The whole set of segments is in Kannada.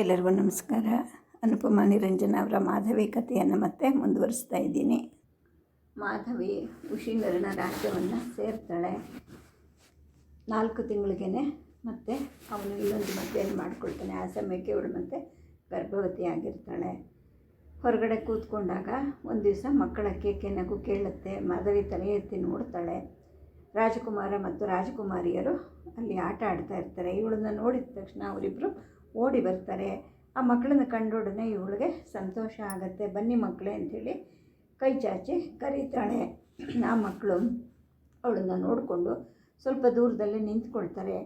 ಎಲ್ಲರಿಗೂ ನಮಸ್ಕಾರ. ಅನುಪಮ ನಿರಂಜನ ಅವರ ಮಾಧವಿ ಕಥೆಯನ್ನು ಮತ್ತೆ ಮುಂದುವರಿಸ್ತಾ ಇದ್ದೀನಿ. ಮಾಧವಿ ಉಷಿಂಗರನ ರಾಜ್ಯವನ್ನು ಸೇರ್ತಾಳೆ. ನಾಲ್ಕು ತಿಂಗಳಿಗೆ ಮತ್ತೆ ಅವನು ಇನ್ನೊಂದು ಮದುವೆಯನ್ನು ಮಾಡ್ಕೊಳ್ತಾನೆ. ಆ ಸಮಯಕ್ಕೆ ಇವಳು ಮತ್ತೆ ಗರ್ಭವತಿ ಆಗಿರ್ತಾಳೆ ಹೊರಗಡೆ ಕೂತ್ಕೊಂಡಾಗ ಒಂದು ದಿವಸ ಮಕ್ಕಳ ಕೇಕೆ ನಗು ಕೇಳುತ್ತೆ. ಮಾಧವಿ ತಲೆ ಎತ್ತಿ ನೋಡ್ತಾಳೆ. ರಾಜಕುಮಾರ ಮತ್ತು ರಾಜಕುಮಾರಿಯರು ಅಲ್ಲಿ ಆಟ ಆಡ್ತಾ ಇರ್ತಾರೆ. ಇವಳನ್ನ ನೋಡಿದ ತಕ್ಷಣ ಅವರಿಬ್ಬರು ಓಡಿ ಬರ್ತಾರೆ. ಆ ಮಕ್ಕಳನ್ನ ಕಂಡೊಡನೆ ಇವಳಿಗೆ ಸಂತೋಷ ಆಗುತ್ತೆ. ಬನ್ನಿ ಮಕ್ಕಳೇ ಅಂಥೇಳಿ ಕೈ ಚಾಚಿ ಕರೀತಾಳೆ. ಆ ಮಕ್ಕಳು ಅವಳನ್ನ ನೋಡಿಕೊಂಡು ಸ್ವಲ್ಪ ದೂರದಲ್ಲಿ ನಿಂತ್ಕೊಳ್ತಾರೆ.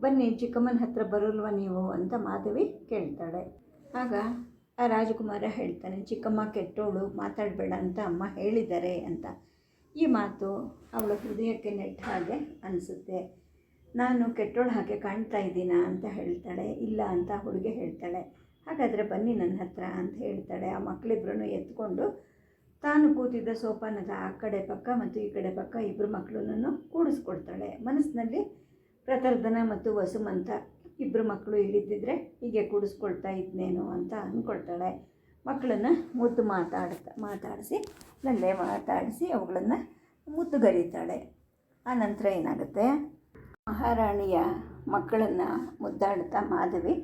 ಬನ್ನಿ ಚಿಕ್ಕಮ್ಮನ ಹತ್ರ ಬರಲ್ವ ನೀವು ಅಂತ ಮಾಧವಿ ಕೇಳ್ತಾಳೆ. ಆಗ ಆ ರಾಜಕುಮಾರ ಹೇಳ್ತಾನೆ, ಚಿಕ್ಕಮ್ಮ ಕೆಟ್ಟೋಳು, ಮಾತಾಡಬೇಡ ಅಂತ ಅಮ್ಮ ಹೇಳಿದ್ದಾರೆ ಅಂತ. ಈ ಮಾತು ಅವಳ ಹೃದಯಕ್ಕೆ ನೆಟ್ಟ ಹಾಗೆ ಅನಿಸುತ್ತೆ. ನಾನು ಕೆಟ್ಟೋಳು ಹಾಗೆ ಕಾಣ್ತಾ ಇದ್ದೀನಾ ಅಂತ ಹೇಳ್ತಾಳೆ, ಇಲ್ಲ ಅಂತ ಹುಡುಗಿ ಹೇಳ್ತಾಳೆ. ಹಾಗಾದರೆ ಬನ್ನಿ ನನ್ನ ಹತ್ರ ಅಂತ ಹೇಳ್ತಾಳೆ. ಆ ಮಕ್ಕಳಿಬ್ರನ್ನು ಎತ್ಕೊಂಡು ತಾನು ಕೂತಿದ್ದ ಸೋಪಾನದ ಆ ಕಡೆ ಪಕ್ಕ ಮತ್ತು ಈ ಕಡೆ ಪಕ್ಕ ಇಬ್ಬರು ಮಕ್ಕಳನ್ನು ಕೂಡಿಸ್ಕೊಡ್ತಾಳೆ. ಮನಸ್ಸಿನಲ್ಲಿ ಪ್ರತರ್ಧನ ಮತ್ತು ವಸುಮಂತ ಇಬ್ಬರು ಮಕ್ಕಳು ಇಲ್ಲಿದ್ದಿದ್ರೆ ಹೀಗೆ ಕೂಡಿಸ್ಕೊಳ್ತಾ ಇದ್ನೇನೋ ಅಂತ ಅಂದ್ಕೊಳ್ತಾಳೆ. ಮಕ್ಕಳನ್ನು ಮುದ್ದು ಮಾತಾಡ್ತಾ, ಮಾತಾಡಿಸಿ, ನಲ್ಲೇ ಮಾತಾಡಿಸಿ ಅವುಗಳನ್ನು ಮುದ್ದುಗರೀತಾಳೆ. ಆ ನಂತರ ಏನಾಗುತ್ತೆ? ಮಹಾರಾಣಿಯ ಮಕ್ಕಳನ್ನು ಮುದ್ದಾಡ್ತಾ ಮಾಧವಿ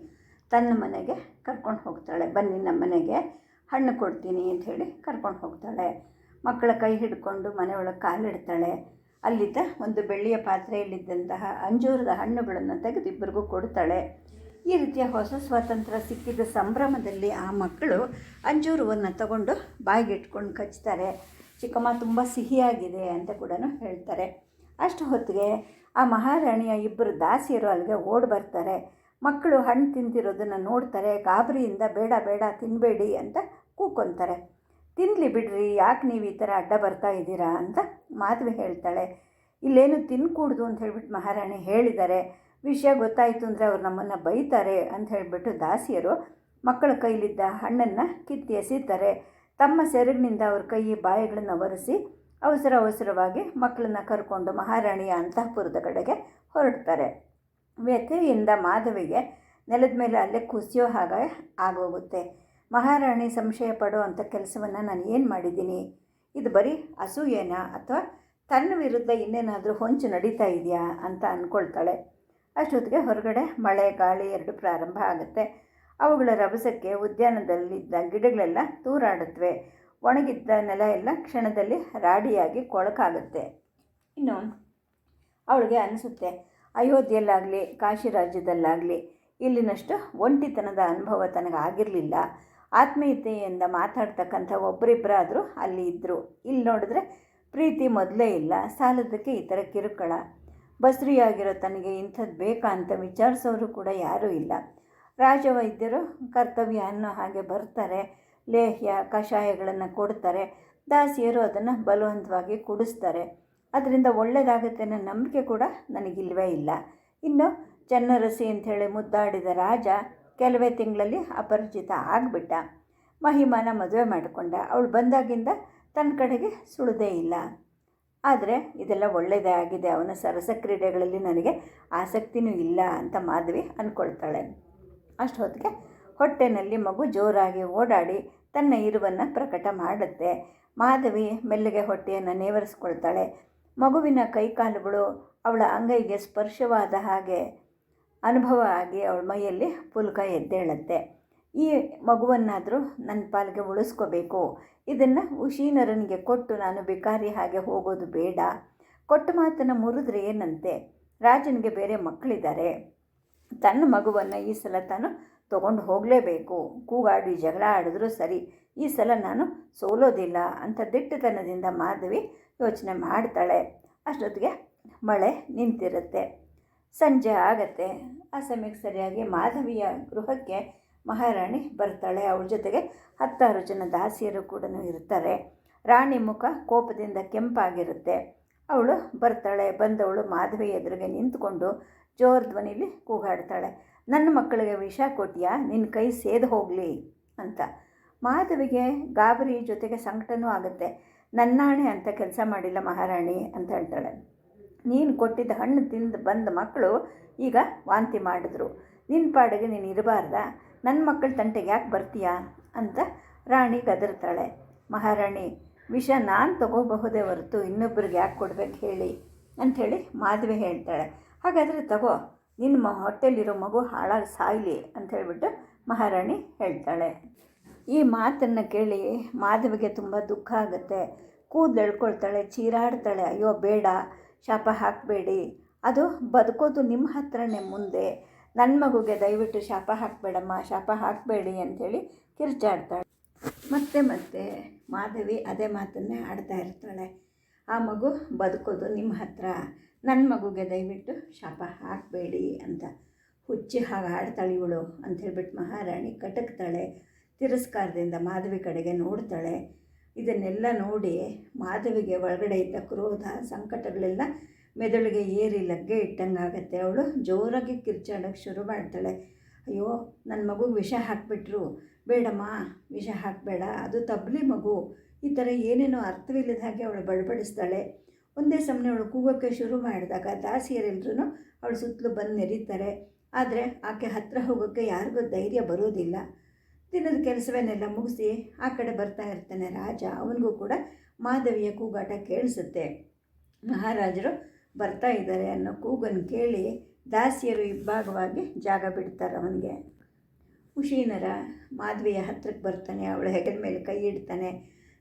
ತನ್ನ ಮನೆಗೆ ಕರ್ಕೊಂಡು ಹೋಗ್ತಾಳೆ. ಬನ್ನಿ, ನಮ್ಮ ಮನೆಗೆ ಹಣ್ಣು ಕೊಡ್ತೀನಿ ಅಂತ ಹೇಳಿ ಕರ್ಕೊಂಡು ಹೋಗ್ತಾಳೆ. ಮಕ್ಕಳ ಕೈ ಹಿಡ್ಕೊಂಡು ಮನೆಯೊಳಗೆ ಕಾಲಿಡ್ತಾಳೆ. ಅಲ್ಲಿದ್ದ ಒಂದು ಬೆಳ್ಳಿಯ ಪಾತ್ರೆಯಲ್ಲಿದ್ದಂತಹ ಅಂಜೂರದ ಹಣ್ಣುಗಳನ್ನು ತೆಗೆದು ಇಬ್ಬರಿಗೂ ಕೊಡ್ತಾಳೆ. ಈ ರೀತಿಯ ಹೊಸ ಸ್ವಾತಂತ್ರ್ಯ ಸಿಕ್ಕಿದ ಸಂಭ್ರಮದಲ್ಲಿ ಆ ಮಕ್ಕಳು ಅಂಜೂರವನ್ನು ತಗೊಂಡು ಬಾಯಿಗೆ ಇಟ್ಕೊಂಡು ಕಚ್ತಾರೆ. ಚಿಕ್ಕಮ್ಮ, ತುಂಬ ಸಿಹಿಯಾಗಿದೆ ಅಂತ ಕೂಡ ಹೇಳ್ತಾರೆ. ಅಷ್ಟು ಹೊತ್ತಿಗೆ ಆ ಮಹಾರಾಣಿಯ ಇಬ್ಬರು ದಾಸಿಯರು ಅಲ್ಲಿಗೆ ಓಡಿ ಬರ್ತಾರೆ. ಮಕ್ಕಳು ಹಣ್ಣು ತಿಂತಿರೋದನ್ನು ನೋಡ್ತಾರೆ. ಗಾಬರಿಯಿಂದ ಬೇಡ ಬೇಡ ತಿನ್ನಬೇಡಿ ಅಂತ ಕೂಕೊಂತಾರೆ. ತಿನ್ನಲಿ ಬಿಡ್ರಿ, ಯಾಕೆ ನೀವು ಈ ಥರ ಅಡ್ಡ ಬರ್ತಾ ಇದ್ದೀರಾ ಅಂತ ಮಾಧವಿ ಹೇಳ್ತಾಳೆ. ಇಲ್ಲೇನು ತಿನ್ಕೂಡ್ದು ಅಂತ ಹೇಳ್ಬಿಟ್ಟು ಮಹಾರಾಣಿ ಹೇಳಿದ್ದಾರೆ ವಿಷಯ ಗೊತ್ತಾಯಿತು ಅಂದರೆ ಅವ್ರು ನಮ್ಮನ್ನು ಬೈತಾರೆ ಅಂತ ಹೇಳಿಬಿಟ್ಟು ದಾಸಿಯರು ಮಕ್ಕಳ ಕೈಲಿದ್ದ ಹಣ್ಣನ್ನು ಕಿತ್ತಿ ಎಸೀತಾರೆ ತಮ್ಮ ಸೆರಗಿನಿಂದ ಅವ್ರ ಕೈ ಬಾಯಿಗಳನ್ನು ಒರೆಸಿ ಅವಸರ ಅವಸರವಾಗಿ ಮಕ್ಕಳನ್ನ ಕರ್ಕೊಂಡು ಮಹಾರಾಣಿಯ ಅಂತಃಪುರದ ಕಡೆಗೆ ಹೊರಡ್ತಾರೆ. ವ್ಯಥೆಯಿಂದ ಮಾಧವಿಗೆ ನೆಲದ ಮೇಲೆ ಅಲ್ಲೇ ಕುಸಿಯೋ ಹಾಗೆ ಆಗೋಗುತ್ತೆ. ಮಹಾರಾಣಿ ಸಂಶಯ ಪಡುವಂಥ ಕೆಲಸವನ್ನು ನಾನು ಏನು ಮಾಡಿದ್ದೀನಿ? ಇದು ಬರೀ ಅಸೂಯೇನಾ? ಅಥವಾ ತನ್ನ ವಿರುದ್ಧ ಇನ್ನೇನಾದರೂ ಹೊಂಚು ನಡೀತಾ ಇದೆಯಾ? ಅಂತ ಅಂದ್ಕೊಳ್ತಾಳೆ ಅಷ್ಟೊತ್ತಿಗೆ ಹೊರಗಡೆ ಮಳೆ, ಗಾಳಿ ಎರಡು ಪ್ರಾರಂಭ ಆಗುತ್ತೆ. ಅವುಗಳ ರಭಸಕ್ಕೆ ಉದ್ಯಾನದಲ್ಲಿದ್ದ ಗಿಡಗಳೆಲ್ಲ ತೂರಾಡುತ್ತವೆ. ಒಣಗಿದ್ದ ನೆಲ ಎಲ್ಲ ಕ್ಷಣದಲ್ಲಿ ರಾಡಿಯಾಗಿ ಕೊಳಕಾಗುತ್ತೆ. ಇನ್ನು ಅವಳಿಗೆ ಅನಿಸುತ್ತೆ, ಅಯೋಧ್ಯೆಯಲ್ಲಾಗಲಿ ಕಾಶಿ ರಾಜ್ಯದಲ್ಲಾಗಲಿ ಇಲ್ಲಿನಷ್ಟು ಒಂಟಿತನದ ಅನುಭವ ತನಗಾಗಿರಲಿಲ್ಲ. ಆತ್ಮೀಯತೆಯಿಂದ ಮಾತಾಡ್ತಕ್ಕಂಥ ಒಬ್ಬರಿಬ್ಬರಾದರೂ ಅಲ್ಲಿ ಇದ್ದರು ಇಲ್ಲಿ ನೋಡಿದ್ರೆ ಪ್ರೀತಿ ಮೊದಲೇ ಇಲ್ಲ, ಸಾಲದಕ್ಕೆ ಈ ಥರ ಕಿರುಕುಳ. ಬಸ್ರಿಯಾಗಿರೋ ತನಗೆ ಇಂಥದ್ದು ಬೇಕಾ ಅಂತ ವಿಚಾರಿಸೋರು ಕೂಡ ಯಾರೂ ಇಲ್ಲ. ರಾಜವೈದ್ಯರು ಕರ್ತವ್ಯ ಅನ್ನೋ ಹಾಗೆ ಬರ್ತಾರೆ. ಲೇಹ್ಯ ಕಷಾಯಗಳನ್ನು ಕೊಡ್ತಾರೆ. ದಾಸಿಯರು ಅದನ್ನು ಬಲವಂತವಾಗಿ ಕುಡಿಸ್ತಾರೆ. ಅದರಿಂದ ಒಳ್ಳೆಯದಾಗುತ್ತೆ ಅನ್ನೋ ನಂಬಿಕೆ ಕೂಡ ನನಗಿಲ್ವೇ ಇಲ್ಲ. ಇನ್ನು ಚನ್ನರಸಿ ಅಂಥೇಳಿ ಮುದ್ದಾಡಿದ ರಾಜ ಕೆಲವೇ ತಿಂಗಳಲ್ಲಿ ಅಪರಿಚಿತ ಆಗಿಬಿಟ್ಟ. ಮಹಿಮಾನ ಮದುವೆ ಮಾಡಿಕೊಂಡ. ಅವಳು ಬಂದಾಗಿಂದ ತನ್ನ ಕಡೆಗೆ ಸುಳಿದೇ ಇಲ್ಲ. ಆದರೆ ಇದೆಲ್ಲ ಒಳ್ಳೆಯದೇ ಆಗಿದೆ. ಅವನ ಸರಸ ಕ್ರೀಡೆಗಳಲ್ಲಿ ನನಗೆ ಆಸಕ್ತಿನೂ ಇಲ್ಲ ಅಂತ ಮಾಧವಿ ಅಂದ್ಕೊಳ್ತಾಳೆ ಅಷ್ಟು ಹೊತ್ತಿಗೆ ಹೊಟ್ಟೆನಲ್ಲಿ ಮಗು ಜೋರಾಗಿ ಓಡಾಡಿ ತನ್ನ ಇರುವನ್ನು ಪ್ರಕಟ ಮಾಡುತ್ತೆ. ಮಾಧವಿ ಮೆಲ್ಲಗೆ ಹೊಟ್ಟೆಯನ್ನು ನೇವರಿಸ್ಕೊಳ್ತಾಳೆ. ಮಗುವಿನ ಕೈಕಾಲುಗಳು ಅವಳ ಅಂಗೈಗೆ ಸ್ಪರ್ಶವಾದ ಹಾಗೆ ಅನುಭವ ಆಗಿ ಅವಳ ಮೈಯಲ್ಲಿ ಪುಲ್ಕ ಎದ್ದೇಳುತ್ತೆ. ಈ ಮಗುವನ್ನಾದರೂ ನನ್ನ ಪಾಲಿಗೆ ಉಳಿಸ್ಕೋಬೇಕು. ಇದನ್ನು ಉಶೀನರನಿಗೆ ಕೊಟ್ಟು ನಾನು ಬಿಕಾರಿ ಹಾಗೆ ಹೋಗೋದು ಬೇಡ. ಕೊಟ್ಟ ಮಾತನ್ನು ಮುರಿದ್ರೆ ಏನಂತೆ? ರಾಜನಿಗೆ ಬೇರೆ ಮಕ್ಕಳಿದ್ದಾರೆ. ತನ್ನ ಮಗುವನ್ನು ಈ ಸಲ ತಾನು ತೊಗೊಂಡು ಹೋಗಲೇಬೇಕು. ಕೂಗಾಡಿ ಜಗಳ ಆಡಿದ್ರೂ ಸರಿ. ಈ ಸಲ ನಾನು ಸೋಲೋದಿಲ್ಲ ಅಂತ ದಿಟ್ಟತನದಿಂದ ಮಾಧವಿ ಯೋಚನೆ ಮಾಡ್ತಾಳೆ. ಅಷ್ಟೊತ್ತಿಗೆ ಮಳೆ ನಿಂತಿರುತ್ತೆ. ಸಂಜೆ ಆಗತ್ತೆ. ಆ ಸಮಯಕ್ಕೆ ಸರಿಯಾಗಿ ಮಾಧವಿಯ ಗೃಹಕ್ಕೆ ಮಹಾರಾಣಿ ಬರ್ತಾಳೆ. ಅವಳ ಜೊತೆಗೆ ಹತ್ತಾರು ಜನ ದಾಸಿಯರು ಕೂಡ ಇರ್ತಾರೆ. ರಾಣಿ ಮುಖ ಕೋಪದಿಂದ ಕೆಂಪಾಗಿರುತ್ತೆ. ಅವಳು ಬರ್ತಾಳೆ. ಬಂದವಳು ಮಾಧವಿ ಎದುರಿಗೆ ನಿಂತ್ಕೊಂಡು ಜೋರ್ ಧ್ವನಿಲಿ ಕೂಗಾಡ್ತಾಳೆ. ನನ್ನ ಮಕ್ಕಳಿಗೆ ವಿಷ ಕೊಟ್ಟಿಯಾ? ನಿನ್ನ ಕೈ ಸೇದು ಹೋಗಲಿ ಅಂತ. ಮಾಧವಿಗೆ ಗಾಬರಿ ಜೊತೆಗೆ ಸಂಕಟನೂ ಆಗುತ್ತೆ. ನನ್ನಾಣೆ ಅಂತ ಕೆಲಸ ಮಾಡಿಲ್ಲ ಮಹಾರಾಣಿ ಅಂತ ಹೇಳ್ತಾಳೆ. ನೀನು ಕೊಟ್ಟಿದ್ದ ಹಣ್ಣು ತಿಂದು ಬಂದ ಮಕ್ಕಳು ಈಗ ವಾಂತಿ ಮಾಡಿದ್ರು. ನಿನ್ನ ಪಾಡಿಗೆ ನೀನು ಇರಬಾರ್ದ? ನನ್ನ ಮಕ್ಕಳ ತಂಟೆಗೆ ಯಾಕೆ ಬರ್ತೀಯಾ? ಅಂತ ರಾಣಿ ಗದರ್ತಾಳೆ. ಮಹಾರಾಣಿ, ವಿಷ ನಾನು ತಗೋಬಹುದೇ ಹೊರತು ಇನ್ನೊಬ್ರಿಗೆ ಯಾಕೆ ಕೊಡ್ಬೇಕು ಹೇಳಿ? ಅಂಥೇಳಿ ಮಾಧವಿ ಹೇಳ್ತಾಳೆ. ಹಾಗಾದರೆ ತಗೋ ನಿನ್ನ ಹೊಟ್ಟೆಲಿರೋ ಮಗು ಹಾಳಾಗಿ ಸಾಯಲಿ ಅಂತ ಹೇಳಿಬಿಟ್ಟು ಮಹಾರಾಣಿ ಹೇಳ್ತಾಳೆ. ಈ ಮಾತನ್ನು ಕೇಳಿ ಮಾಧವಿಗೆ ತುಂಬ ದುಃಖ ಆಗುತ್ತೆ. ಕೂದಲು ಎಳ್ಕೊಳ್ತಾಳೆ, ಚೀರಾಡ್ತಾಳೆ, ಅಯ್ಯೋ, ಬೇಡ, ಶಾಪ ಹಾಕಬೇಡಿ. ಅದು ಬದುಕೋದು ನಿಮ್ಮ ಹತ್ರನೇ ಮುಂದೆ. ನನ್ನ ಮಗುಗೆ ದಯವಿಟ್ಟು ಶಾಪ ಹಾಕಬೇಡಮ್ಮ, ಶಾಪ ಹಾಕಬೇಡಿ ಅಂಥೇಳಿ ಕಿರ್ಚಾಡ್ತಾಳೆ. ಮತ್ತೆ ಮತ್ತೆ ಮಾಧವಿ ಅದೇ ಮಾತನ್ನೇ ಆಡ್ತಾ ಇರ್ತಾಳೆ. ಆ ಮಗು ಬದುಕೋದು ನಿಮ್ಮ ಹತ್ರ. ನನ್ನ ಮಗುಗೆ ದಯವಿಟ್ಟು ಶಾಪ ಹಾಕಬೇಡಿ ಅಂತ. ಹುಚ್ಚಿ ಹಾಗೆ ಆಡ್ತಾಳೆ ಇವಳು ಅಂತ ಹೇಳ್ಬಿಟ್ಟು ಮಹಾರಾಣಿ ಕಟಕ್ತಾಳೆ. ತಿರಸ್ಕಾರದಿಂದ ಮಾಧವಿ ಕಡೆಗೆ ನೋಡ್ತಾಳೆ. ಇದನ್ನೆಲ್ಲ ನೋಡಿ ಮಾಧವಿಗೆ ಒಳಗಡೆ ಇದ್ದ ಕ್ರೋಧ, ಸಂಕಟಗಳೆಲ್ಲ ಮೆದುಳಿಗೆ ಏರಿ ಲಗ್ಗೆ ಇಟ್ಟಂಗಾಗತ್ತೆ. ಅವಳು ಜೋರಾಗಿ ಕಿರ್ಚಾಡೋಕ್ಕೆ ಶುರು ಮಾಡ್ತಾಳೆ. ಅಯ್ಯೋ ನನ್ನ ಮಗು ವಿಷ ಹಾಕಿಬಿಟ್ರು. ಬೇಡಮ್ಮ, ವಿಷ ಹಾಕಬೇಡ. ಅದು ತಬ್ಲಿ ಮಗು. ಈ ಥರ ಏನೇನೋ ಅರ್ಥವಿಲ್ಲದ ಹಾಗೆ ಅವಳು ಬಡಬಡಿಸ್ತಾಳೆ ಒಂದೇ ಸಮನೆ ಅವಳು ಕೂಗೋಕ್ಕೆ ಶುರು ಮಾಡಿದಾಗ ದಾಸಿಯರೆಲ್ಲರೂ ಅವಳು ಸುತ್ತಲೂ ಬಂದು ನೆರೀತಾರೆ. ಆದರೆ ಆಕೆ ಹತ್ತಿರ ಹೋಗೋಕ್ಕೆ ಯಾರಿಗೂ ಧೈರ್ಯ ಬರೋದಿಲ್ಲ. ದಿನದ ಕೆಲಸವನ್ನೆಲ್ಲ ಮುಗಿಸಿ ಆ ಕಡೆ ಬರ್ತಾ ಇರ್ತಾನೆ ರಾಜ. ಅವನಿಗೂ ಕೂಡ ಮಾಧವಿಯ ಕೂಗಾಟ ಕೇಳಿಸುತ್ತೆ. ಮಹಾರಾಜರು ಬರ್ತಾ ಇದ್ದಾರೆ ಅನ್ನೋ ಕೂಗನ್ನು ಕೇಳಿ ದಾಸಿಯರು ಇಬ್ಬಾಗವಾಗಿ ಜಾಗ ಬಿಡ್ತಾರೆ ಅವನಿಗೆ. ಹುಷೀನರ ಮಾಧವಿಯ ಹತ್ತಿರಕ್ಕೆ ಬರ್ತಾನೆ. ಅವಳು ಹೆಗಲ ಮೇಲೆ ಕೈ ಇಡ್ತಾನೆ.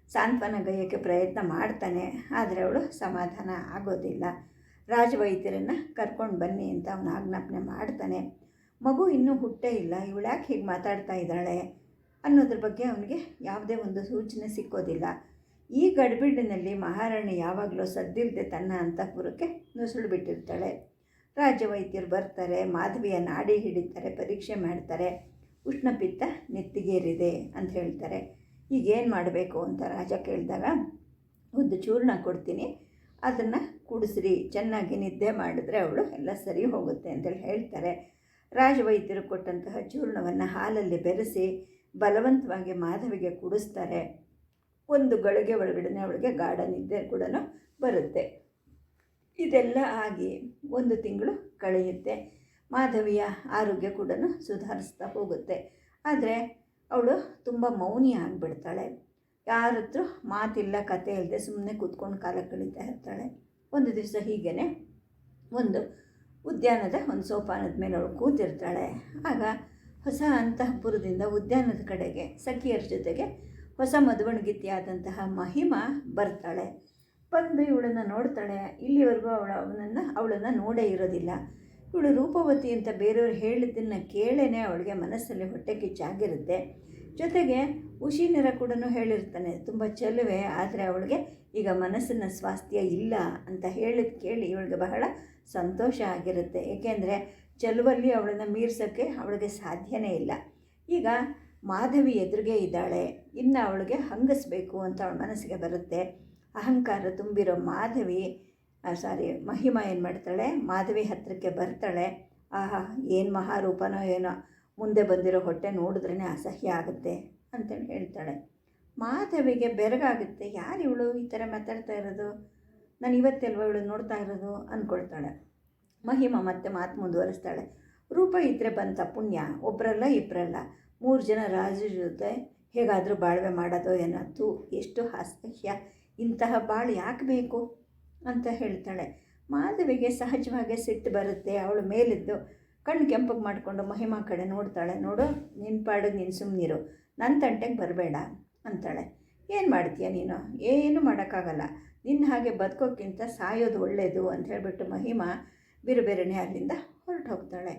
ಸಾಂತ್ವನ ಗೈಯಕ್ಕೆ ಪ್ರಯತ್ನ ಮಾಡ್ತಾನೆ, ಆದರೆ ಅವಳು ಸಮಾಧಾನ ಆಗೋದಿಲ್ಲ. ರಾಜವೈದ್ಯರನ್ನು ಕರ್ಕೊಂಡು ಬನ್ನಿ ಅಂತ ಅವನು ಆಜ್ಞಾಪನೆ ಮಾಡ್ತಾನೆ. ಮಗು ಇನ್ನೂ ಹುಟ್ಟೇ ಇಲ್ಲ, ಇವಳು ಯಾಕೆ ಹೀಗೆ ಮಾತಾಡ್ತಾ ಇದ್ದಾಳೆ ಅನ್ನೋದ್ರ ಬಗ್ಗೆ ಅವನಿಗೆ ಯಾವುದೇ ಒಂದು ಸೂಚನೆ ಸಿಕ್ಕೋದಿಲ್ಲ. ಈ ಗಡಿಬಿಡಿನಲ್ಲಿ ಮಹಾರಾಣಿ ಯಾವಾಗಲೂ ಸದ್ದಿಲ್ಲದೆ ತನ್ನ ಅಂತಃಪುರಕ್ಕೆ ನುಸುಳು ಬಿಟ್ಟಿರ್ತಾಳೆ. ರಾಜವೈದ್ಯರು ಬರ್ತಾರೆ, ಮಾಧವಿಯ ನಾಡಿ ಹಿಡಿತಾರೆ, ಪರೀಕ್ಷೆ ಮಾಡ್ತಾರೆ, ಉಷ್ಣಪಿತ್ತ ನೆತ್ತಿಗೇರಿದೆ ಅಂತ ಹೇಳ್ತಾರೆ. ಈಗೇನು ಮಾಡಬೇಕು ಅಂತ ರಾಜ ಕೇಳಿದಾಗ, ಒಂದು ಚೂರ್ಣ ಕೊಡ್ತೀನಿ. ಅದನ್ನು ಕುಡಿಸ್ರಿ. ಚೆನ್ನಾಗಿ ನಿದ್ದೆ ಮಾಡಿದ್ರೆ ಅವಳು ಎಲ್ಲ ಸರಿ ಹೋಗುತ್ತೆ ಅಂತೇಳಿ ಹೇಳ್ತಾರೆ. ರಾಜವೈದ್ಯರು ಕೊಟ್ಟಂತಹ ಚೂರ್ಣವನ್ನು ಹಾಲಲ್ಲಿ ಬೆರೆಸಿ ಬಲವಂತವಾಗಿ ಮಾಧವಿಗೆ ಕುಡಿಸ್ತಾರೆ. ಒಂದು ಗಳಿಗೆ ಒಳಗಡೆ ಅವಳಿಗೆ ಗಾಢ ನಿದ್ದೆ ಕೂಡ ಬರುತ್ತೆ. ಇದೆಲ್ಲ ಆಗಿ ಒಂದು ತಿಂಗಳು ಕಳೆಯುತ್ತೆ. ಮಾಧವಿಯ ಆರೋಗ್ಯ ಕೂಡ ಸುಧಾರಿಸ್ತಾ ಹೋಗುತ್ತೆ. ಆದರೆ ಅವಳು ತುಂಬ ಮೌನಿ ಆಗಿಬಿಡ್ತಾಳೆ. ಯಾರತ್ರ ಮಾತಿಲ್ಲ, ಕತೆ ಇಲ್ಲದೆ ಸುಮ್ಮನೆ ಕೂತ್ಕೊಂಡು ಕಾಲ ಕಳೀತಾ ಇರ್ತಾಳೆ. ಒಂದು ದಿವಸ ಹೀಗೇ ಒಂದು ಉದ್ಯಾನದ, ಒಂದು ಸೋಪಾನದ ಮೇಲೆ ಅವಳು ಕೂತಿರ್ತಾಳೆ. ಆಗ ಹೊಸ ಅಂತಃಪುರದಿಂದ ಉದ್ಯಾನದ ಕಡೆಗೆ ಸಖಿಯರ ಜೊತೆಗೆ ಹೊಸ ಮದುವಣಗಿತ್ತಿಯಾದಂತಹ ಮಹಿಮ ಬರ್ತಾಳೆ. ಬಂದು ಇವಳನ್ನು ನೋಡ್ತಾಳೆ. ಇಲ್ಲಿವರೆಗೂ ಅವಳು ಅವನನ್ನು, ಅವಳನ್ನು ನೋಡೇ ಇರೋದಿಲ್ಲ. ಇವಳು ರೂಪವತಿ ಅಂತ ಬೇರೆಯವ್ರು ಹೇಳಿದ್ದನ್ನು ಕೇಳೇ ಅವಳಿಗೆ ಮನಸ್ಸಲ್ಲಿ ಹೊಟ್ಟೆ ಕಿಚ್ಚಾಗಿರುತ್ತೆ. ಜೊತೆಗೆ ಉಶಿನರ ಕೂಡ ಹೇಳಿರ್ತಾನೆ, ತುಂಬ ಚೆಲುವೆ, ಆದರೆ ಅವಳಿಗೆ ಈಗ ಮನಸ್ಸಿನ ಸ್ವಾಸ್ಥ್ಯ ಇಲ್ಲ ಅಂತ ಹೇಳಿದ ಕೇಳಿ ಇವಳಿಗೆ ಬಹಳ ಸಂತೋಷ ಆಗಿರುತ್ತೆ. ಏಕೆಂದರೆ ಚೆಲುವಲ್ಲಿ ಅವಳನ್ನು ಮೀರ್ಸೋಕ್ಕೆ ಅವಳಿಗೆ ಸಾಧ್ಯನೇ ಇಲ್ಲ. ಈಗ ಮಾಧವಿ ಎದುರಿಗೆ ಇದ್ದಾಳೆ, ಇನ್ನು ಅವಳಿಗೆ ಹಂಗಿಸ್ಬೇಕು ಅಂತ ಅವಳ ಮನಸ್ಸಿಗೆ ಬರುತ್ತೆ. ಅಹಂಕಾರ ತುಂಬಿರೋ ಮಾಧವಿ ಸಾರಿ, ಮಹಿಮಾ ಏನು ಮಾಡ್ತಾಳೆ? ಮಾಧವಿ ಹತ್ತಿರಕ್ಕೆ ಬರ್ತಾಳೆ. ಆಹಾ, ಏನು ಮಹಾರೂಪನೋ ಏನೋ, ಮುಂದೆ ಬಂದಿರೋ ಹೊಟ್ಟೆ ನೋಡಿದ್ರೇ ಅಸಹ್ಯ ಆಗುತ್ತೆ ಅಂತೇಳಿ ಹೇಳ್ತಾಳೆ. ಮಾಧವಿಗೆ ಬೆರಗಾಗುತ್ತೆ. ಯಾರು ಇವಳು ಈ ಥರ ಮಾತಾಡ್ತಾ ಇರೋದು? ನಾನು ಇವತ್ತೆಲ್ವ ಇವಳು ನೋಡ್ತಾ ಇರೋದು ಅಂದ್ಕೊಳ್ತಾಳೆ ಮಹಿಮ ಮತ್ತೆ ಮಾತು ಮುಂದುವರಿಸ್ತಾಳೆ. ರೂಪ ಇದ್ದರೆ ಬಂತ ಪುಣ್ಯ ಒಬ್ಬರಲ್ಲ ಇಬ್ಬರಲ್ಲ ಮೂರು ಜನ ರಾಜರ ಜೊತೆ ಹೇಗಾದರೂ ಬಾಳ್ವೆ ಮಾಡೋದು ಏನೋ ತೂ ಎಷ್ಟು ಅಸಹ್ಯ. ಇಂತಹ ಬಾಳು ಯಾಕೆ ಬೇಕು? ಅಂತ ಹೇಳ್ತಾಳೆ. ಮಾಧವಿಗೆ ಸಹಜವಾಗಿ ಸಿಟ್ಟು ಬರುತ್ತೆ. ಅವಳು ಮೇಲಿದ್ದು ಕಣ್ಣು ಕೆಂಪಗೆ ಮಾಡಿಕೊಂಡು ಮಹಿಮಾ ಕಡೆ ನೋಡ್ತಾಳೆ. ನೋಡು ನಿನ್ನ ಪಾಡಿಗೆ ನೀನು ಸುಮ್ಮನಿರು ನನ್ನ ತಂಟೆಗೆ ಬರಬೇಡ ಅಂತಾಳೆ. ಏನು ಮಾಡ್ತೀಯ ನೀನು? ಏನು ಮಾಡೋಕ್ಕಾಗಲ್ಲ. ನಿನ್ನ ಹಾಗೆ ಬದುಕೋಕ್ಕಿಂತ ಸಾಯೋದು ಒಳ್ಳೆಯದು ಅಂತ ಹೇಳಿಬಿಟ್ಟು ಮಹಿಮಾ ಬೇರೆ ಅಲ್ಲಿಂದ ಹೊರಟು ಹೋಗ್ತಾಳೆ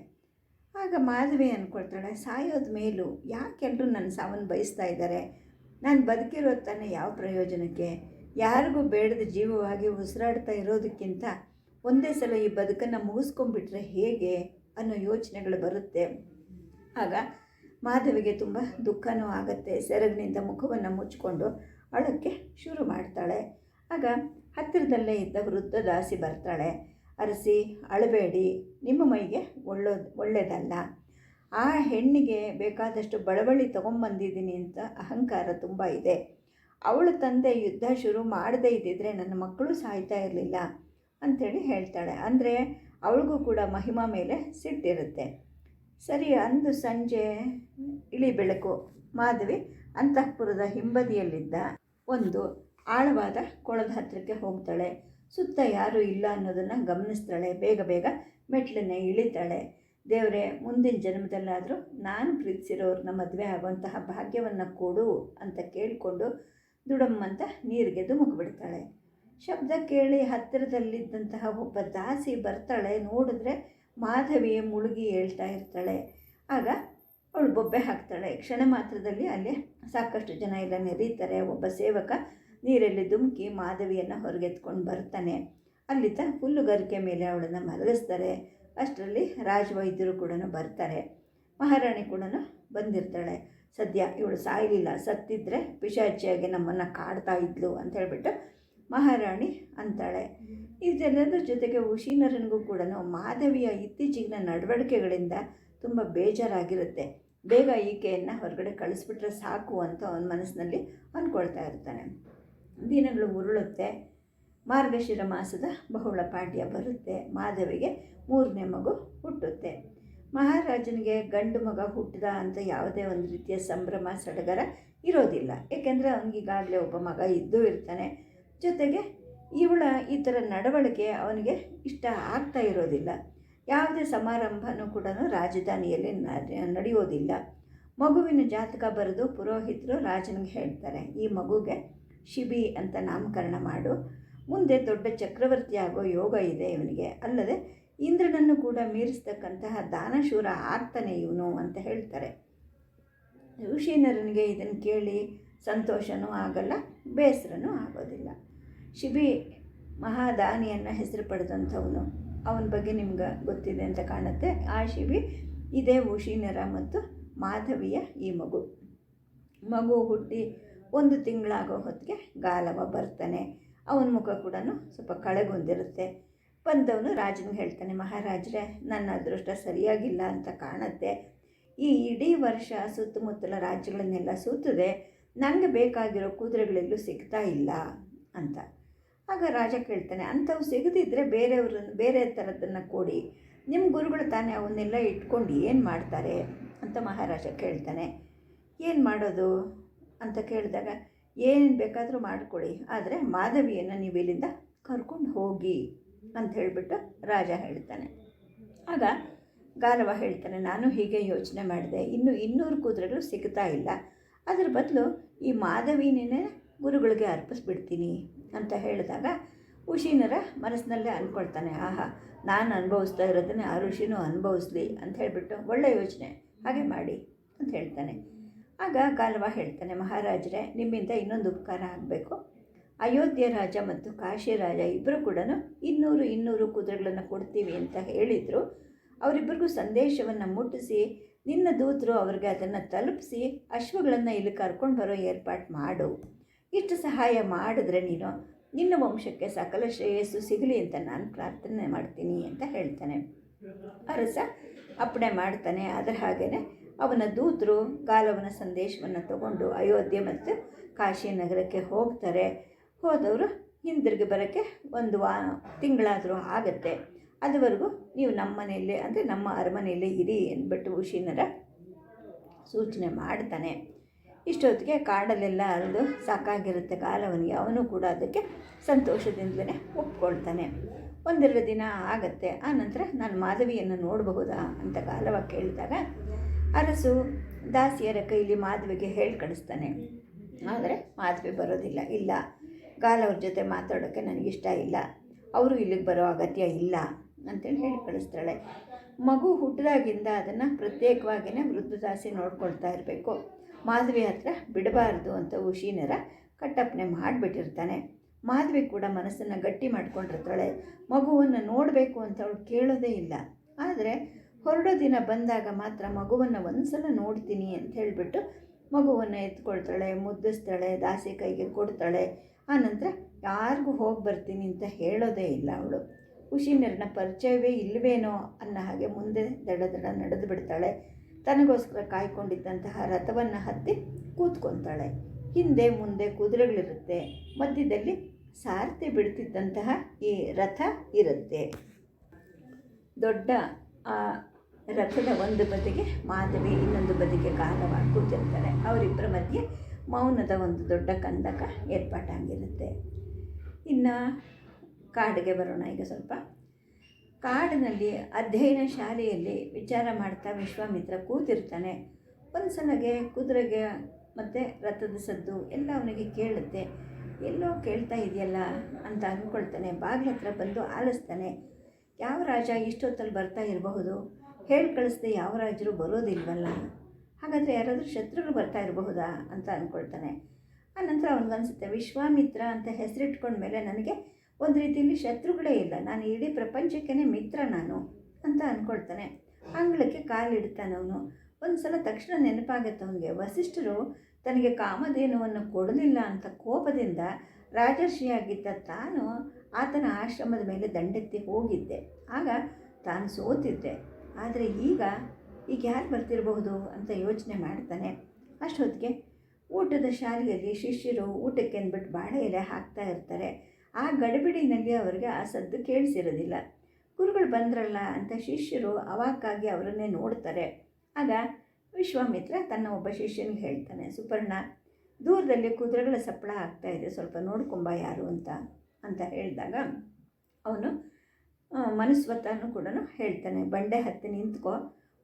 ಆಗ ಮಾಧವಿ ಅಂದ್ಕೊಳ್ತಾಳೆ ಸಾಯೋದ ಮೇಲೂ. ಯಾಕೆಲ್ಲರೂ ನನ್ನ ಸಾವನ್ನು ಬಯಸ್ತಾ ಇದ್ದಾರೆ ನಾನು ಬದುಕಿರೋದು ತಾನೇ ಯಾವ ಪ್ರಯೋಜನಕ್ಕೆ? ಯಾರಿಗೂ ಬೇಡದ ಜೀವವಾಗಿ ಉಸಿರಾಡ್ತಾ ಇರೋದಕ್ಕಿಂತ ಒಂದೇ ಸಲ ಈ ಬದುಕನ್ನು ಮುಗಿಸ್ಕೊಂಡ್ಬಿಟ್ರೆ ಹೇಗೆ ಅನ್ನೋ ಯೋಚನೆಗಳು ಬರುತ್ತೆ. ಆಗ ಮಾಧವಿಗೆ ತುಂಬ ದುಃಖನೂ ಆಗುತ್ತೆ. ಸೆರಗಿನಿಂದ ಮುಖವನ್ನು ಮುಚ್ಚಿಕೊಂಡು ಅಳಕ್ಕೆ ಶುರು ಮಾಡ್ತಾಳೆ. ಆಗ ಹತ್ತಿರದಲ್ಲೇ ಇದ್ದ ವೃದ್ಧ ದಾಸಿ ಬರ್ತಾಳೆ. ಅರಸಿ, ಅಳಬೇಡಿ. ನಿಮ್ಮ ಮೈಗೆ ಒಳ್ಳೋದು ಒಳ್ಳೆಯದಲ್ಲ ಆ ಹೆಣ್ಣಿಗೆ ಬೇಕಾದಷ್ಟು ಬಳವಳಿ ತೊಗೊಂಬಂದಿದ್ದೀನಿ ಅಂತ ಅಹಂಕಾರ ತುಂಬ ಇದೆ. ಅವಳ ತಂದೆ ಯುದ್ಧ ಶುರು ಮಾಡದೇ ಇದ್ದಿದ್ರೆ ನನ್ನ ಮಕ್ಕಳು ಸಾಯ್ತಾ ಇರಲಿಲ್ಲ ಅಂಥೇಳಿ ಹೇಳ್ತಾಳೆ. ಅಂದರೆ ಅವಳಿಗೂ ಕೂಡ ಮಹಿಮಾ ಮೇಲೆ ಸಿಟ್ಟಿರುತ್ತೆ. ಸರಿ, ಅಂದು ಸಂಜೆ ಇಳಿ ಬೆಳಕು ಮಾಧವಿ ಅಂತಃಪುರದ ಹಿಂಬದಿಯಲ್ಲಿದ್ದ ಒಂದು ಆಳವಾದ ಕೊಳದ ಹತ್ತಿರಕ್ಕೆ ಹೋಗ್ತಾಳೆ. ಸುತ್ತ ಯಾರೂ ಇಲ್ಲ ಅನ್ನೋದನ್ನು ಗಮನಿಸ್ತಾಳೆ. ಬೇಗ ಬೇಗ ಮೆಟ್ಲನ್ನೇ ಇಳಿತಾಳೆ. ದೇವರೇ, ಮುಂದಿನ ಜನ್ಮದಲ್ಲಾದರೂ ನಾನು ಪ್ರೀತಿಸಿರೋರನ್ನ ಮದುವೆ ಆಗುವಂತಹ ಭಾಗ್ಯವನ್ನು ಕೊಡು ಅಂತ ಕೇಳಿಕೊಂಡು ದುಡಮ್ಮಂತ ನೀರಿಗೆ ಧುಮುಕ್ಬಿಡ್ತಾಳೆ ಶಬ್ದ ಕೇಳಿ ಹತ್ತಿರದಲ್ಲಿದ್ದಂತಹ ಒಬ್ಬ ದಾಸಿ ಬರ್ತಾಳೆ. ನೋಡಿದ್ರೆ ಮಾಧವಿ ಮುಳುಗಿ ಹೇಳ್ತಾ ಇರ್ತಾಳೆ. ಆಗ ಅವಳು ಬೊಬ್ಬೆ ಹಾಕ್ತಾಳೆ. ಕ್ಷಣ ಮಾತ್ರದಲ್ಲಿ ಅಲ್ಲಿ ಸಾಕಷ್ಟು ಜನ ಎಲ್ಲ ನೆರೀತಾರೆ. ಒಬ್ಬ ಸೇವಕ ನೀರಲ್ಲಿ ಧುಮುಕಿ ಮಾಧವಿಯನ್ನು ಹೊರಗೆತ್ಕೊಂಡು ಬರ್ತಾನೆ. ಅಲ್ಲಿದ್ದ ಹುಲ್ಲುಗಾರಿಕೆ ಮೇಲೆ ಅವಳನ್ನು ಮಲಗಿಸ್ತಾರೆ ಅಷ್ಟರಲ್ಲಿ ರಾಜವೈದ್ಯರು ಕೂಡ ಬರ್ತಾರೆ. ಮಹಾರಾಣಿ ಕೂಡ ಬಂದಿರ್ತಾಳೆ. ಸದ್ಯ ಇವಳು ಸಾಯಲಿಲ್ಲ. ಸತ್ತಿದ್ರೆ ಪಿಶಾಚಿಯಾಗಿ ನಮ್ಮನ್ನು ಕಾಡ್ತಾ ಇದ್ಲು ಅಂತ ಹೇಳಿಬಿಟ್ಟು ಮಹಾರಾಣಿ ಅಂತಾಳೆ. ಇದೆಲ್ಲದರ ಜೊತೆಗೆ ಉಶೀನರನಿಗೂ ಕೂಡ ಮಾಧವಿಯ ಇತ್ತೀಚಿಗಿನ ನಡವಳಿಕೆಗಳಿಂದ ತುಂಬ ಬೇಜಾರಾಗಿರುತ್ತೆ. ಬೇಗ ಈಕೆಯನ್ನು ಹೊರಗಡೆ ಕಳಿಸ್ಬಿಟ್ರೆ ಸಾಕು ಅಂತ ಅವನ ಮನಸ್ಸಿನಲ್ಲಿ ಅಂದ್ಕೊಳ್ತಾ ಇರ್ತಾನೆ. ದಿನಗಳು ಉರುಳುತ್ತೆ. ಮಾರ್ಗಶಿರ ಮಾಸದ ಬಹುಳ ಪಾಡ್ಯ ಬರುತ್ತೆ. ಮಾಧವಿಗೆ ಮೂರನೇ ಮಗು ಹುಟ್ಟುತ್ತೆ. ಮಹಾರಾಜನಿಗೆ ಗಂಡು ಮಗ ಹುಟ್ಟಿದ ಅಂತ ಯಾವುದೇ ಒಂದು ರೀತಿಯ ಸಂಭ್ರಮ, ಸಡಗರ ಇರೋದಿಲ್ಲ. ಏಕೆಂದರೆ ಅವನಿಗೀಗಾಗಲೇ ಒಬ್ಬ ಮಗ ಇದ್ದೂ ಇರ್ತಾನೆ. ಜೊತೆಗೆ ಇವಳ ಈ ಥರ ನಡವಳಿಕೆ ಅವನಿಗೆ ಇಷ್ಟ ಆಗ್ತಾ ಇರೋದಿಲ್ಲ. ಯಾವುದೇ ಸಮಾರಂಭನೂ ಕೂಡ ರಾಜಧಾನಿಯಲ್ಲಿ ನಡೆಯೋದಿಲ್ಲ. ಮಗುವಿನ ಜಾತಕ ಬರೆದು ಪುರೋಹಿತರು ರಾಜನಿಗೆ ಹೇಳ್ತಾರೆ, ಈ ಮಗುಗೆ ಶಿಬಿ ಅಂತ ನಾಮಕರಣ ಮಾಡು. ಮುಂದೆ ದೊಡ್ಡ ಚಕ್ರವರ್ತಿ ಆಗೋ ಯೋಗ ಇದೆ ಇವನಿಗೆ. ಅಲ್ಲದೆ ಇಂದ್ರನನ್ನು ಕೂಡ ಮೀರಿಸ್ತಕ್ಕಂತಹ ದಾನಶೂರ ಆಗ್ತಾನೆ ಇವನು ಅಂತ ಹೇಳ್ತಾರೆ. ಋಷಿನರನಿಗೆ ಇದನ್ನು ಕೇಳಿ ಸಂತೋಷನೂ ಆಗಲ್ಲ, ಬೇಸರನೂ ಆಗೋದಿಲ್ಲ. ಶಿಬಿ ಮಹಾದಾನಿಯನ್ನು ಹೆಸರು ಪಡೆದಂಥವನು. ಅವನ ಬಗ್ಗೆ ನಿಮ್ಗೆ ಗೊತ್ತಿದೆ ಅಂತ ಕಾಣುತ್ತೆ. ಆ ಶಿಬಿ ಇದೇ ಉಶಿನರ ಮತ್ತು ಮಾಧವಿಯ ಈ ಮಗು. ಮಗು ಹುಟ್ಟಿ ಒಂದು ತಿಂಗಳಾಗೋ ಹೊತ್ತಿಗೆ ಗಾಲವ ಬರ್ತಾನೆ. ಅವನ ಮುಖ ಕೂಡ ಸ್ವಲ್ಪ ಕಳೆಗೊಂದಿರುತ್ತೆ ಬಂದವನು ರಾಜನಿಗೆ ಹೇಳ್ತಾನೆ, ಮಹಾರಾಜರೇ, ನನ್ನ ಅದೃಷ್ಟ ಸರಿಯಾಗಿಲ್ಲ ಅಂತ ಕಾಣುತ್ತೆ. ಈ ಇಡೀ ವರ್ಷ ಸುತ್ತಮುತ್ತಲ ರಾಜ್ಯಗಳನ್ನೆಲ್ಲ ಸುತ್ತದೆ ನನಗೆ ಬೇಕಾಗಿರೋ ಕುದುರೆಗಳೆಲ್ಲೂ ಸಿಗ್ತಾ ಇಲ್ಲ ಅಂತ. ಆಗ ರಾಜ ಕೇಳ್ತಾನೆ, ಅಂಥವು ಸಿಗದಿದ್ದರೆ ಬೇರೆಯವ್ರನ್ನ, ಬೇರೆ ಥರದ್ದನ್ನು ಕೊಡಿ. ನಿಮ್ಮ ಗುರುಗಳು ತಾನೇ ಅವನ್ನೆಲ್ಲ ಇಟ್ಕೊಂಡು ಏನು ಮಾಡ್ತಾರೆ? ಅಂತ ಮಹಾರಾಜ ಕೇಳ್ತಾನೆ. ಏನು ಮಾಡೋದು? ಅಂತ ಕೇಳಿದಾಗ ಏನು ಬೇಕಾದರೂ ಮಾಡಿಕೊಡಿ. ಆದರೆ ಮಾಧವಿಯನ್ನು ನೀವು ಇಲ್ಲಿಂದ ಕರ್ಕೊಂಡು ಹೋಗಿ. ಅಂತ ಹೇಳಿಬಿಟ್ಟು ರಾಜ ಹೇಳ್ತಾನೆ. ಆಗ ಗಾಲವ ಹೇಳ್ತಾನೆ, ನಾನು ಹೀಗೆ ಯೋಚನೆ ಮಾಡಿದೆ. ಇನ್ನು ಇನ್ನೂರು ಕುದುರೆಗಳು ಸಿಗ್ತಾ ಇಲ್ಲ. ಅದರ ಬದಲು ಈ ಮಾಧವಿನೇ ಗುರುಗಳಿಗೆ ಅರ್ಪಿಸ್ಬಿಡ್ತೀನಿ ಅಂತ ಹೇಳಿದಾಗ ಋಷಿನರ ಮನಸ್ಸಿನಲ್ಲೇ ಅಂದ್ಕೊಳ್ತಾನೆ ಆಹಾ, ನಾನು ಅನುಭವಿಸ್ತಾ ಇರೋದನ್ನೇ ಆ ಋಷಿನೂ ಅನುಭವಿಸ್ಲಿ ಅಂತ ಹೇಳಿಬಿಟ್ಟು ಒಳ್ಳೆ ಯೋಚನೆ, ಹಾಗೆ ಮಾಡಿ ಅಂತ ಹೇಳ್ತಾನೆ. ಆಗ ಗಾಲವ ಹೇಳ್ತಾನೆ, ಮಹಾರಾಜರೇ, ನಿಮ್ಮಿಂದ ಇನ್ನೊಂದು ಉಪಕಾರ ಆಗಬೇಕು. ಅಯೋಧ್ಯೆ ರಾಜ ಮತ್ತು ಕಾಶಿ ರಾಜ ಇಬ್ಬರು ಕೂಡ ಇನ್ನೂರು ಇನ್ನೂರು ಕುದುರೆಗಳನ್ನು ಕೊಡ್ತೀವಿ ಅಂತ ಹೇಳಿದರು. ಅವರಿಬ್ಬರಿಗೂ ಸಂದೇಶವನ್ನು ಮುಟ್ಟಿಸಿ, ನಿನ್ನ ದೂತರು ಅವ್ರಿಗೆ ಅದನ್ನು ತಲುಪಿಸಿ ಅಶ್ವಗಳನ್ನು ಇಲ್ಲಿ ಕರ್ಕೊಂಡು ಬರೋ ಏರ್ಪಾಟ್ ಮಾಡು. ಇಷ್ಟು ಸಹಾಯ ಮಾಡಿದ್ರೆ ನೀನು ನಿನ್ನ ವಂಶಕ್ಕೆ ಸಕಲ ಶ್ರೇಯಸ್ಸು ಸಿಗಲಿ ಅಂತ ನಾನು ಪ್ರಾರ್ಥನೆ ಮಾಡ್ತೀನಿ ಅಂತ ಹೇಳ್ತಾನೆ. ಅರಸ ಅಪ್ಪಣೆ ಮಾಡ್ತಾನೆ. ಅದರ ಹಾಗೆಯೇ ಅವನ ದೂತರು ಕಾಲವನ ಸಂದೇಶವನ್ನು ತಗೊಂಡು ಅಯೋಧ್ಯೆ ಮತ್ತು ಕಾಶಿ ನಗರಕ್ಕೆ ಹೋಗ್ತಾರೆ. ಹೋದವರು ಹಿಂದಿರುಗಿ ಬರೋಕ್ಕೆ ಒಂದು ವಾ ತಿಂಗಳಾದರೂ ಆಗುತ್ತೆ. ಅದುವರೆಗೂ ನೀವು ನಮ್ಮ ಮನೆಯಲ್ಲೇ ಅಂದರೆ ನಮ್ಮ ಅರಮನೆಯಲ್ಲೇ ಇರಿ ಅಂದ್ಬಿಟ್ಟು ಉಶಿನರ ಸೂಚನೆ ಮಾಡ್ತಾನೆ. ಇಷ್ಟೊತ್ತಿಗೆ ಕಾಡಲ್ಲೆಲ್ಲ ಅರಿದು ಸಾಕಾಗಿರುತ್ತೆ ಕಾಲವನಿಗೆ. ಅವನು ಕೂಡ ಅದಕ್ಕೆ ಸಂತೋಷದಿಂದಲೇ ಒಪ್ಕೊಳ್ತಾನೆ. ಒಂದೆರಡು ದಿನ ಆಗತ್ತೆ. ಆ ನಂತರ ನಾನು ಮಾಧವಿಯನ್ನು ನೋಡಬಹುದಾ ಅಂತ ಕಾಲವ ಕೇಳಿದಾಗ ಅರಸು ದಾಸಿಯರ ಕೈಲಿ ಮಾಧವಿಗೆ ಹೇಳಿ ಕಳಿಸ್ತಾನೆ. ಆದರೆ ಮಾಧವಿ ಬರೋದಿಲ್ಲ. ಇಲ್ಲ. ಗಾಲವ್ರ ಜೊತೆ ಮಾತಾಡೋಕ್ಕೆ ನನಗಿಷ್ಟ ಇಲ್ಲ. ಅವರು ಇಲ್ಲಿಗೆ ಬರೋ ಅಗತ್ಯ ಇಲ್ಲ ಅಂತೇಳಿ ಹೇಳಿ ಕಳಿಸ್ತಾಳೆ. ಮಗು ಹುಟ್ಟಿದಾಗಿಂದ ಅದನ್ನು ಪ್ರತ್ಯೇಕವಾಗಿಯೇ ವೃದ್ಧದಾಸಿ ನೋಡ್ಕೊಳ್ತಾ ಇರಬೇಕು. ಮಾಧವಿ ಹತ್ರ ಬಿಡಬಾರ್ದು ಅಂತ ಉಶೀನರ ಕಟ್ಟಪ್ಪನೆ ಮಾಡಿಬಿಟ್ಟಿರ್ತಾನೆ. ಮಾಧವಿ ಕೂಡ ಮನಸ್ಸನ್ನು ಗಟ್ಟಿ ಮಾಡ್ಕೊಂಡಿರ್ತಾಳೆ. ಮಗುವನ್ನು ನೋಡಬೇಕು ಅಂತ ಅವಳು ಕೇಳೋದೇ ಇಲ್ಲ. ಆದರೆ ಹೊರಡೋ ದಿನ ಬಂದಾಗ ಮಾತ್ರ ಮಗುವನ್ನು ಒಂದು ಸಲ ನೋಡ್ತೀನಿ ಅಂತ ಹೇಳಿಬಿಟ್ಟು ಮಗುವನ್ನು ಎತ್ಕೊಳ್ತಾಳೆ, ಮುದ್ದಿಸ್ತಾಳೆ, ದಾಸಿ ಕೈಗೆ ಕೊಡ್ತಾಳೆ. ಆನಂತರ ಯಾರಿಗೂ ಹೋಗಿ ಬರ್ತೀನಿ ಅಂತ ಹೇಳೋದೇ ಇಲ್ಲ ಅವಳು. ಖುಷಿನರನ್ನ ಪರಿಚಯವೇ ಇಲ್ಲವೇನೋ ಅನ್ನೋ ಹಾಗೆ ಮುಂದೆ ದಡ ದಡ ನಡೆದು ಬಿಡ್ತಾಳೆ. ತನಗೋಸ್ಕರ ಕಾಯ್ಕೊಂಡಿದ್ದಂತಹ ರಥವನ್ನು ಹತ್ತಿ ಕೂತ್ಕೊತಾಳೆ. ಹಿಂದೆ ಮುಂದೆ ಕುದುರೆಗಳಿರುತ್ತೆ. ಮಧ್ಯದಲ್ಲಿ ಸಾರಥಿ ಬಿಡ್ತಿದ್ದಂತಹ ಈ ರಥ ಇರುತ್ತೆ. ದೊಡ್ಡ ಆ ರಥದ ಒಂದು ಬದಿಗೆ ಮಾಧವಿ, ಇನ್ನೊಂದು ಬದಿಗೆ ಕಾಲವಾಗಿ ಕೂತಿರ್ತಾರೆ. ಅವರಿಬ್ಬರ ಮಧ್ಯೆ ಮೌನದ ಒಂದು ದೊಡ್ಡ ಕಂದಕ ಏರ್ಪಾಟಾಗಿರುತ್ತೆ ಇನ್ನು ಕಾಡಿಗೆ ಬರೋಣ ಈಗ ಸ್ವಲ್ಪ. ಕಾಡಿನಲ್ಲಿ ಅಧ್ಯಯನ ಶಾಲೆಯಲ್ಲಿ ವಿಚಾರ ಮಾಡ್ತಾ ವಿಶ್ವಾಮಿತ್ರ ಕೂತಿರ್ತಾನೆ. ಒಂದು ಸಲಗೆ ಕುದುರೆಗೆ ಮತ್ತು ರಥದ ಸದ್ದು ಎಲ್ಲ ಅವನಿಗೆ ಕೇಳುತ್ತೆ. ಎಲ್ಲೋ ಕೇಳ್ತಾ ಇದೆಯಲ್ಲ ಅಂತ ಅಂದ್ಕೊಳ್ತಾನೆ. ಬಾಗಿಲ ಹತ್ರ ಬಂದು ಆಲಿಸ್ತಾನೆ. ಯಾವ ರಾಜ ಇಷ್ಟೊತ್ತಲ್ಲಿ ಬರ್ತಾ ಇರಬಹುದು? ಹೇಳಿ ಕಳಿಸ್ದೆ ಯಾವ ರಾಜರು ಬರೋದಿಲ್ವಲ್ಲ? ಹಾಗಾದರೆ ಯಾರಾದರೂ ಶತ್ರುಗಳು ಬರ್ತಾ ಇರಬಹುದಾ ಅಂತ ಅಂದ್ಕೊಳ್ತಾನೆ ಆನಂತರ ಅವನಿಗನ್ಸುತ್ತೆ, ವಿಶ್ವಾಮಿತ್ರ ಅಂತ ಹೆಸರಿಟ್ಕೊಂಡ್ಮೇಲೆ ನನಗೆ ಒಂದು ರೀತಿಯಲ್ಲಿ ಶತ್ರುಗಳೇ ಇಲ್ಲ, ನಾನು ಇಡೀ ಪ್ರಪಂಚಕ್ಕೇ ಮಿತ್ರ ನಾನು ಅಂತ ಅಂದ್ಕೊಳ್ತಾನೆ ಅಂಗಳಕ್ಕೆ ಕಾಲಿಡ್ತಾನೆ ಅವನು. ಒಂದು ಸಲ ತಕ್ಷಣ ನೆನಪಾಗತ್ತೆ ಅವನಿಗೆ, ವಸಿಷ್ಠರು ತನಗೆ ಕಾಮಧೇನುವನ್ನು ಕೊಡಲಿಲ್ಲ ಅಂತ ಕೋಪದಿಂದ ರಾಜರ್ಷಿಯಾಗಿದ್ದ ತಾನು ಆತನ ಆಶ್ರಮದ ಮೇಲೆ ದಂಡೆತ್ತಿ ಹೋಗಿದ್ದೆ. ಆಗ ತಾನು ಸೋತಿದ್ದೆ. ಆದರೆ ಈಗ ಈಗ ಯಾರು ಬರ್ತಿರಬಹುದು ಅಂತ ಯೋಚನೆ ಮಾಡ್ತಾನೆ. ಅಷ್ಟೊತ್ತಿಗೆ ಊಟದ ಶಾಲೆಯಲ್ಲಿ ಶಿಷ್ಯರು ಊಟಕ್ಕೆ ಅಂದ್ಬಿಟ್ಟು ಬಾಳೆ ಎಲೆ ಹಾಕ್ತಾ ಇರ್ತಾರೆ. ಆ ಗಡಿಬಿಡಿನಲ್ಲಿ ಅವರಿಗೆ ಆ ಸದ್ದು ಕೇಳಿಸಿರೋದಿಲ್ಲ. ಗುರುಗಳು ಬಂದ್ರಲ್ಲ ಅಂತ ಶಿಷ್ಯರು ಅವಾಕ್ಕಾಗಿ ಅವರನ್ನೇ ನೋಡ್ತಾರೆ. ಆಗ ವಿಶ್ವಾಮಿತ್ರ ತನ್ನ ಒಬ್ಬ ಶಿಷ್ಯನಿಗೆ ಹೇಳ್ತಾನೆ, ಸುಪರ್ಣ, ದೂರದಲ್ಲಿ ಕುದುರೆಗಳ ಸಪ್ಪಳ ಆಗ್ತಾ ಇದೆ, ಸ್ವಲ್ಪ ನೋಡ್ಕೊಂಬ ಯಾರು ಅಂತ ಅಂತ ಹೇಳಿದಾಗ ಅವನು ಮನಸ್ವತನೂ ಕೂಡ ಹೇಳ್ತಾನೆ, ಬಂಡೆ ಹತ್ತಿ ನಿಂತ್ಕೋ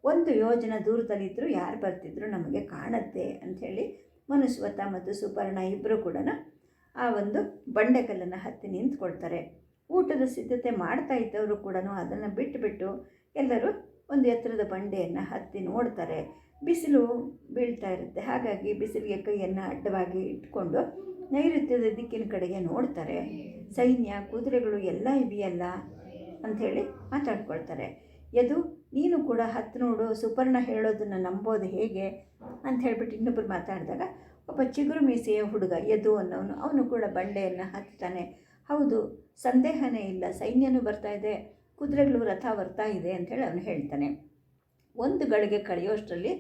ಒಂದು ಯೋಜನೆ ದೂರದಲ್ಲಿದ್ದರೂ ಯಾರು ಬರ್ತಿದ್ರು ನಮಗೆ ಕಾಣುತ್ತೆ ಅಂಥೇಳಿ ಮನುಸ್ವತ ಮತ್ತು ಸುಪರ್ಣ ಇಬ್ಬರು ಕೂಡ ಆ ಒಂದು ಬಂಡೆಕಲ್ಲನ್ನು ಹತ್ತಿ ನಿಂತ್ಕೊಳ್ತಾರೆ. ಊಟದ ಸಿದ್ಧತೆ ಮಾಡ್ತಾ ಇದ್ದವರು ಕೂಡ ಅದನ್ನು ಬಿಟ್ಟುಬಿಟ್ಟು ಎಲ್ಲರೂ ಒಂದು ಎತ್ತರದ ಬಂಡೆಯನ್ನು ಹತ್ತಿ ನೋಡ್ತಾರೆ. ಬಿಸಿಲು ಬೀಳ್ತಾ ಇರುತ್ತೆ. ಹಾಗಾಗಿ ಬಿಸಿಲಿಗೆ ಕೈಯನ್ನು ಅಡ್ಡವಾಗಿ ಇಟ್ಕೊಂಡು ನೈಋತ್ಯದ ದಿಕ್ಕಿನ ಕಡೆಗೆ ನೋಡ್ತಾರೆ. ಸೈನ್ಯ, ಕುದುರೆಗಳು ಎಲ್ಲ ಇದೆಯಲ್ಲ ಅಂಥೇಳಿ ಮಾತಾಡ್ಕೊಳ್ತಾರೆ. ಯದು ನೀನು ಕೂಡ ಹತ್ತು ನೋಡು, ಸುಪರ್ಣ ಹೇಳೋದನ್ನು ನಂಬೋದು ಹೇಗೆ ಅಂತ ಹೇಳ್ಬಿಟ್ಟು ಇನ್ನೊಬ್ಬರು ಮಾತಾಡಿದಾಗ ಒಬ್ಬ ಚಿಗುರು ಮೀಸೆಯ ಹುಡುಗ ಎದು ಅನ್ನೋನು ಅವನು ಕೂಡ ಬಂಡೆಯನ್ನು ಹತ್ತಾನೆ. ಹೌದು, ಸಂದೇಹನೇ ಇಲ್ಲ, ಸೈನ್ಯನೂ ಬರ್ತಾ ಇದೆ, ಕುದುರೆಗಳು ರಥ ಬರ್ತಾ ಇದೆ ಅಂಥೇಳಿ ಅವನು ಹೇಳ್ತಾನೆ. ಒಂದು ಗಳಿಗೆ ಕಳೆಯೋಷ್ಟರಲ್ಲಿ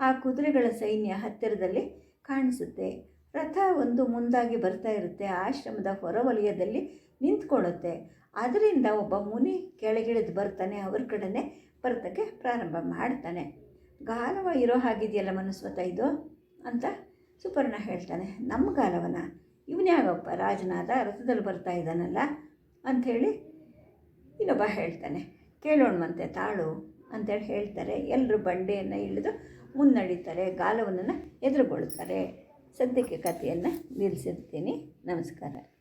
ಆ ಕುದುರೆಗಳ ಸೈನ್ಯ ಹತ್ತಿರದಲ್ಲಿ ಕಾಣಿಸುತ್ತೆ. ರಥ ಒಂದು ಮುಂದಾಗಿ ಬರ್ತಾ ಇರುತ್ತೆ, ಆಶ್ರಮದ ಹೊರವಲಯದಲ್ಲಿ ನಿಂತ್ಕೊಳ್ಳುತ್ತೆ. ಅದರಿಂದ ಒಬ್ಬ ಮುನಿ ಕೆಳಗಿಳಿದು ಬರ್ತಾನೆ, ಅವ್ರ ಕಡೆನೇ ಬರ್ತಕ್ಕೆ ಪ್ರಾರಂಭ ಮಾಡ್ತಾನೆ. ಗಾಲವ ಇರೋ ಹಾಗಿದೆಯಲ್ಲ ಮನಸ್ವತ ಇದು? ಅಂತ ಸುಪರ್ಣ ಹೇಳ್ತಾನೆ. ನಮ್ಮ ಗಾಲವನ ಇವನ್ಯಾಗಪ್ಪ ರಾಜನಾದ ರಥದಲ್ಲಿ ಬರ್ತಾ ಇದ್ದಾನಲ್ಲ ಅಂಥೇಳಿ ಇನ್ನೊಬ್ಬ ಹೇಳ್ತಾನೆ. ಕೇಳೋಣವಂತೆ ತಾಳು ಅಂತೇಳಿ ಹೇಳ್ತಾರೆ. ಎಲ್ಲರೂ ಬಂಡೆಯನ್ನು ಇಳಿದು ಮುನ್ನಡೀತಾರೆ. ಗಾಲವನ್ನು ಎದುರುಗೊಳ್ತಾರೆ. ಸದ್ಯಕ್ಕೆ ಕಥೆಯನ್ನು ನಿಲ್ಲಿಸಿರ್ತೀನಿ. ನಮಸ್ಕಾರ.